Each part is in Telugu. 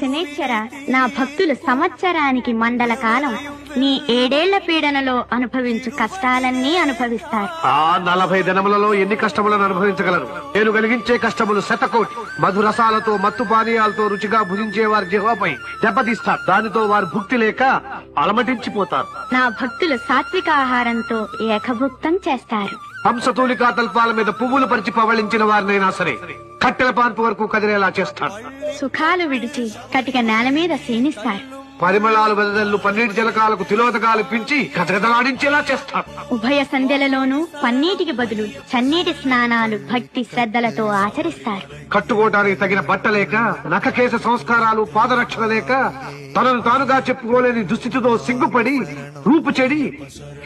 శనేశ్వర నా భక్తులు సంవత్సరానికి మండల కాలం నీ ఏడేళ్ళ పీడనలో అనుభవించు కష్టాలన్నీ అనుభవిస్తారు ఆ నలభై దినములలో ఎన్ని కష్టములను అనుభవించగలరు నేను కలిగించే కష్టములు శతకోటి. మధురసాలతో మత్తు పానీయాలతో రుచిగా భుజించే వారి జిహ్వపై దెబ్బతీస్తారు. దానితో వారు భుక్తి లేక అలమటించిపోతారు. నా భక్తులు సాత్విక ఆహారంతో ఏకభుక్తం చేస్తారు. హంసతూలికా తల్పాల మీద పువ్వులు పరిచి పవళించిన వారినైనా సరే కట్టెల పాన్పు వరకు కదిలేలా చేస్తాను సుఖాలు విడిచి కటిక నేల మీద శీనిస్తారు పరిమళాలు వెదజల్లు పన్నీటి జలకాలకు తిలోదకాలు పించి గజగజలాడించేలా చేస్తాను ఉభయ సంధ్యలలోనూ పన్నీటికి బదులు చన్నీటి స్నానాలు భక్తి శ్రద్ధలతో ఆచరిస్తారు. కట్టుకోవటానికి తగిన బట్ట లేక నఖకేశ సంస్కారాలు పాదరక్షణ లేక తనను తానుగా చెప్పుకోలేని దుస్థితితో సిగ్గుపడి రూపు చెడి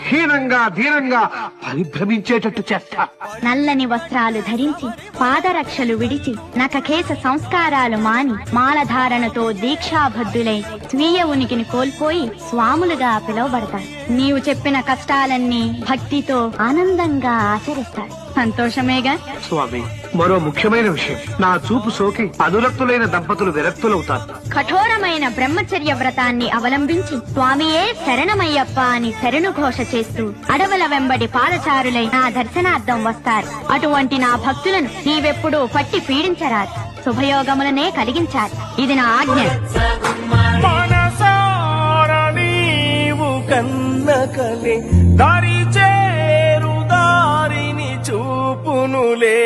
హీనంగా దీనంగా పరిభ్రమించేటట్టు చేస్తా. నల్లని వస్త్రాలు ధరించి పాదరక్షలు విడిచి నఖకేశ సంస్కారాలు మాని మాలధారణతో దీక్షాబద్ధులై స్వీయ ఉనికిని కోల్పోయి స్వాములుగా పిలువబడతారు. నీవు చెప్పిన కష్టాలన్నీ భక్తితో ఆనందంగా ఆచరిస్తారు. సంతోషమేగా? స్వామి మరో ముఖ్యమైన విషయం. నా చూపు సోకి అనురక్తులైన దంపతులు విరక్తులవుతారు. కఠోరమైన బ్రహ్మచర్య వ్రతాన్ని అవలంబించి స్వామియే శరణమయ్యప్ప అని శరణు ఘోష చేస్తూ అడవుల వెంబడి పాదచారులై నా దర్శనార్థం వస్తారు. అటువంటి నా భక్తులను నీవెప్పుడూ పట్టి పీడించరాదు. శుభయోగములనే కలిగించాలి. ఇది నా ఆజ్ఞ. నీవు కన్నకలే దారి చేరు దారిని చూపునులే.